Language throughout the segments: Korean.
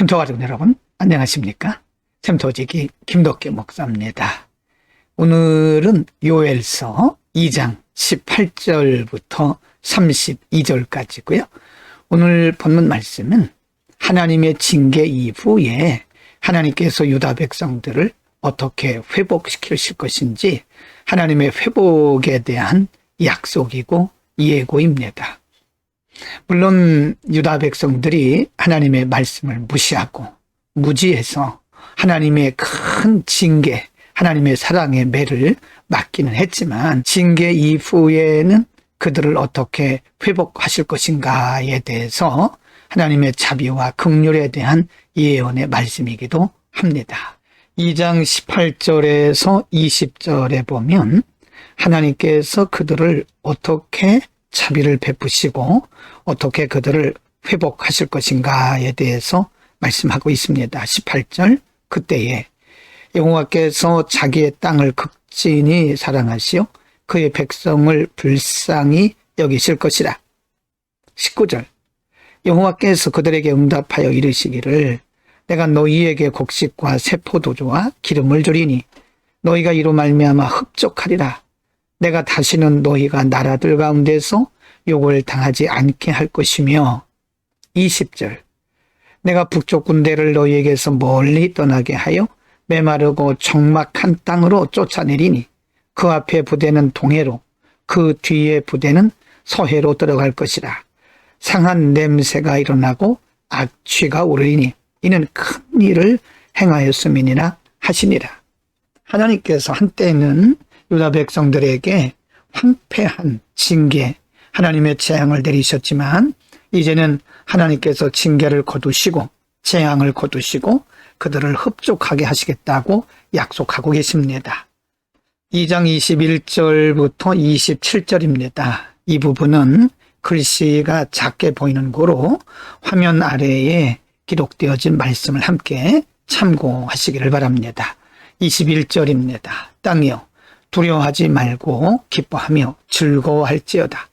샘토 가족 여러분, 안녕하십니까? 샘토지기 김덕기 목사입니다. 오늘은 요엘서 2장 18절부터 32절까지고요. 오늘 본문 말씀은 하나님의 징계 이후에 하나님께서 유다 백성들을 어떻게 회복시키실 것인지 하나님의 회복에 대한 약속이고 예고입니다. 물론 유다 백성들이 하나님의 말씀을 무시하고 무지해서 하나님의 큰 징계, 하나님의 사랑의 매를 맞기는 했지만 징계 이후에는 그들을 어떻게 회복하실 것인가에 대해서 하나님의 자비와 긍휼에 대한 예언의 말씀이기도 합니다. 2장 18절에서 20절에 보면 하나님께서 그들을 어떻게 자비를 베푸시고 어떻게 그들을 회복하실 것인가에 대해서 말씀하고 있습니다. 18절 그때에 여호와께서 자기의 땅을 극진히 사랑하시어 그의 백성을 불쌍히 여기실 것이라. 19절 여호와께서 그들에게 응답하여 이르시기를 내가 너희에게 곡식과 새 포도주와 기름을 주리니 너희가 이로 말미암아 흡족하리라. 내가 다시는 너희가 나라들 가운데서 욕을 당하지 않게 할 것이며 20절. 내가 북쪽 군대를 너희에게서 멀리 떠나게 하여 메마르고 적막한 땅으로 쫓아내리니 그 앞에 부대는 동해로 그 뒤에 부대는 서해로 들어갈 것이라. 상한 냄새가 일어나고 악취가 오르니 이는 큰 일을 행하였음이니라 하시니라. 하나님께서 한때는 유다 백성들에게 황폐한 징계, 하나님의 재앙을 내리셨지만 이제는 하나님께서 징계를 거두시고 재앙을 거두시고 그들을 흡족하게 하시겠다고 약속하고 계십니다. 2장 21절부터 27절입니다. 이 부분은 글씨가 작게 보이는 거로 화면 아래에 기록되어진 말씀을 함께 참고하시기를 바랍니다. 21절입니다. 땅이여 두려워하지 말고 기뻐하며 즐거워할지어다.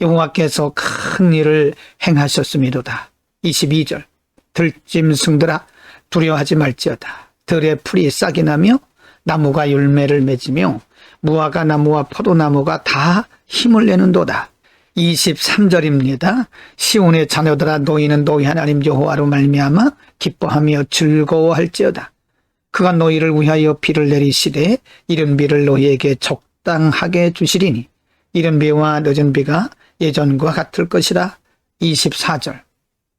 여호와께서 큰 일을 행하셨음이로다. 22절 들짐승들아 두려워하지 말지어다. 들의 풀이 싹이 나며 나무가 열매를 맺으며 무화과 나무와 포도나무가 다 힘을 내는도다. 23절입니다. 시온의 자녀들아 너희는 너희 하나님 여호와로 말미암아 기뻐하며 즐거워할지어다. 그가 너희를 위하여 비를 내리시되 이른 비를 너희에게 적당하게 주시리니 이른 비와 늦은 비가 예전과 같을 것이라. 24절.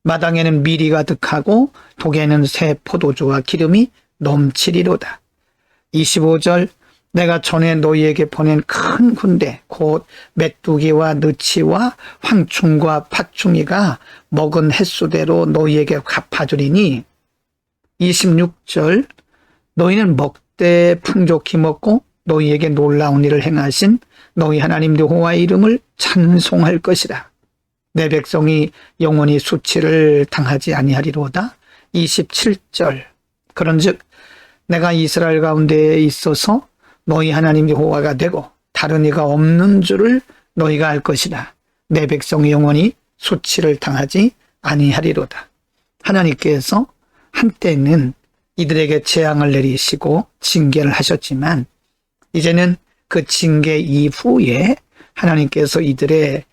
마당에는 미리 가득하고 독에는 새 포도주와 기름이 넘치리로다. 25절. 내가 전에 너희에게 보낸 큰 군대 곧 메뚜기와 느치와 황충과 팥충이가 먹은 횟수대로 너희에게 갚아주리니. 26절 너희는 먹되 풍족히 먹고 너희에게 놀라운 일을 행하신 너희 하나님 여호와의 이름을 찬송할 것이라. 내 백성이 영원히 수치를 당하지 아니하리로다. 27절 그런즉 내가 이스라엘 가운데에 있어서 너희 하나님 여호와가 되고 다른 이가 없는 줄을 너희가 알 것이다. 내 백성이 영원히 수치를 당하지 아니하리로다. 하나님께서 한때는 이들에게 재앙을 내리시고 징계를 하셨지만 이제는 그 징계 이후에 하나님께서 이들의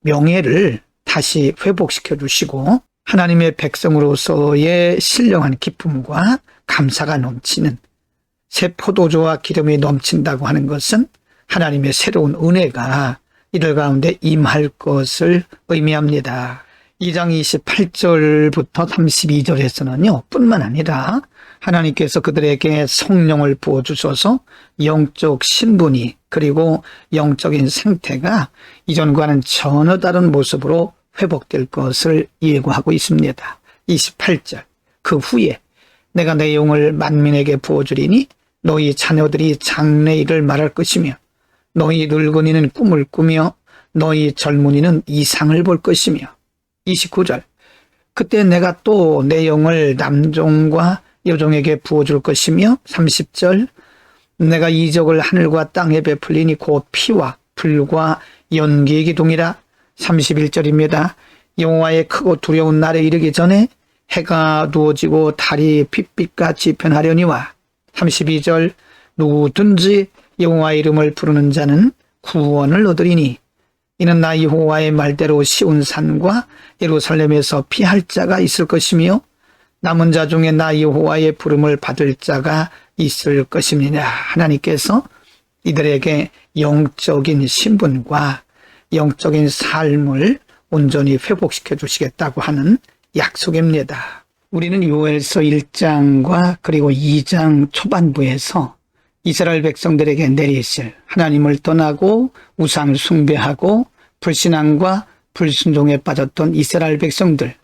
명예를 다시 회복시켜 주시고 하나님의 백성으로서의 신령한 기쁨과 감사가 넘치는 새 포도주와 기름이 넘친다고 하는 것은 하나님의 새로운 은혜가 이들 가운데 임할 것을 의미합니다. 2장 28절부터 32절에서는요, 뿐만 아니라 하나님께서 그들에게 성령을 부어주셔서 영적 신분이 그리고 영적인 생태가 이전과는 전혀 다른 모습으로 회복될 것을 예고하고 있습니다. 28절. 그 후에 내가 내 영을 만민에게 부어주리니 너희 자녀들이 장래일을 말할 것이며 너희 늙은이는 꿈을 꾸며 너희 젊은이는 이상을 볼 것이며 29절. 그때 내가 또 내 영을 남종과 여종에게 부어줄 것이며 30절. 내가 이적을 하늘과 땅에 베풀리니 곧 피와 불과 연기의 기둥이라. 31절입니다. 여호와의 크고 두려운 날에 이르기 전에 해가 누워지고 달이 핏빛같이 변하려니와. 32절. 누구든지 여호와 이름을 부르는 자는 구원을 얻으리니 이는 나 여호와의 말대로 시온 산과 예루살렘에서 피할 자가 있을 것이며 남은 자 중에 나 여호와의 부름을 받을 자가 있을 것입니다. 하나님께서 이들에게 영적인 신분과 영적인 삶을 온전히 회복시켜 주시겠다고 하는 약속입니다. 우리는 요엘서 1장과 그리고 2장 초반부에서 이스라엘 백성들에게 내리실 하나님을 떠나고 우상 숭배하고 불신앙과 불순종에 빠졌던 이스라엘 백성들,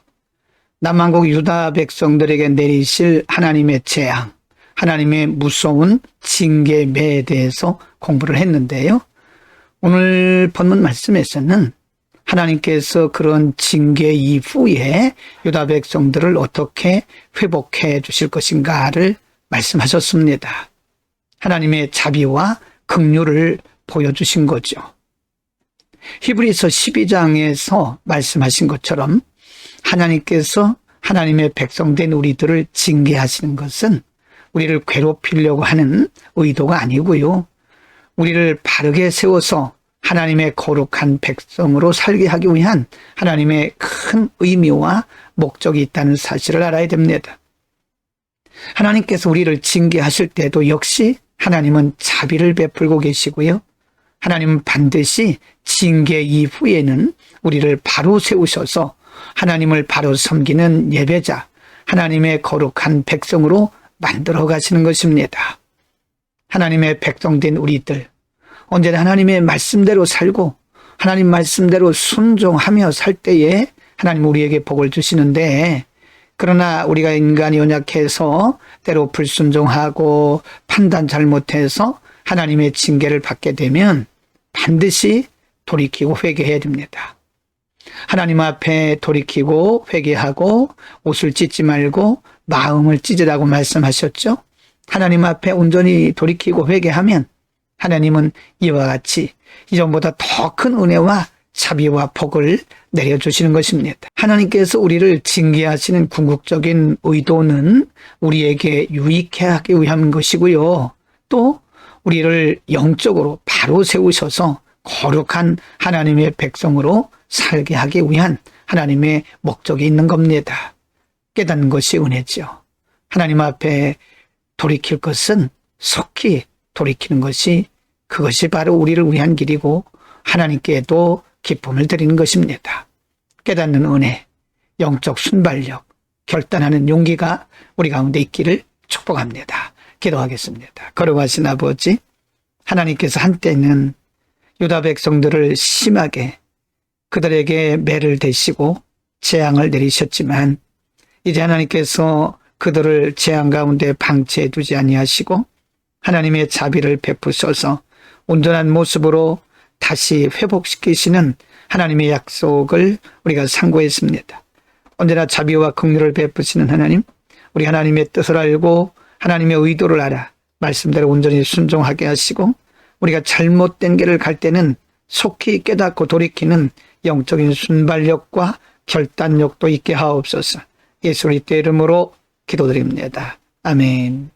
남한국 유다 백성들에게 내리실 하나님의 재앙, 하나님의 무서운 징계매에 대해서 공부를 했는데요. 오늘 본문 말씀에서는 하나님께서 그런 징계 이후에 유다 백성들을 어떻게 회복해 주실 것인가를 말씀하셨습니다. 하나님의 자비와 긍휼을 보여주신 거죠. 히브리서 12장에서 말씀하신 것처럼 하나님께서 하나님의 백성된 우리들을 징계하시는 것은 우리를 괴롭히려고 하는 의도가 아니고요. 우리를 바르게 세워서 하나님의 거룩한 백성으로 살게 하기 위한 하나님의 큰 의미와 목적이 있다는 사실을 알아야 됩니다. 하나님께서 우리를 징계하실 때도 역시 하나님은 자비를 베풀고 계시고요. 하나님은 반드시 징계 이후에는 우리를 바로 세우셔서 하나님을 바로 섬기는 예배자, 하나님의 거룩한 백성으로 만들어 가시는 것입니다. 하나님의 백성된 우리들, 언제나 하나님의 말씀대로 살고 하나님 말씀대로 순종하며 살 때에 하나님 우리에게 복을 주시는데 그러나 우리가 인간이 연약해서 때로 불순종하고 판단 잘못해서 하나님의 징계를 받게 되면 반드시 돌이키고 회개해야 됩니다. 하나님 앞에 돌이키고 회개하고 옷을 찢지 말고 마음을 찢으라고 말씀하셨죠. 하나님 앞에 온전히 돌이키고 회개하면 하나님은 이와 같이 이전보다 더 큰 은혜와 자비와 복을 내려주시는 것입니다. 하나님께서 우리를 징계하시는 궁극적인 의도는 우리에게 유익해 하기 위한 것이고요. 또 우리를 영적으로 바로 세우셔서 거룩한 하나님의 백성으로 살게 하기 위한 하나님의 목적이 있는 겁니다. 깨닫는 것이 은혜죠. 하나님 앞에 돌이킬 것은 속히 돌이키는 것이 그것이 바로 우리를 위한 길이고 하나님께도 기쁨을 드리는 것입니다. 깨닫는 은혜, 영적 순발력, 결단하는 용기가 우리 가운데 있기를 축복합니다. 기도하겠습니다. 걸어가신 아버지, 하나님께서 한때는 유다 백성들을 심하게 그들에게 매를 대시고 재앙을 내리셨지만 이제 하나님께서 그들을 재앙 가운데 방치해 두지 아니하시고 하나님의 자비를 베푸셔서 온전한 모습으로 다시 회복시키시는 하나님의 약속을 우리가 상고했습니다. 언제나 자비와 긍휼을 베푸시는 하나님, 우리 하나님의 뜻을 알고 하나님의 의도를 알아 말씀대로 온전히 순종하게 하시고 우리가 잘못된 길을 갈 때는 속히 깨닫고 돌이키는 영적인 순발력과 결단력도 있게 하옵소서. 예수 그리스도 이름으로 기도드립니다. 아멘.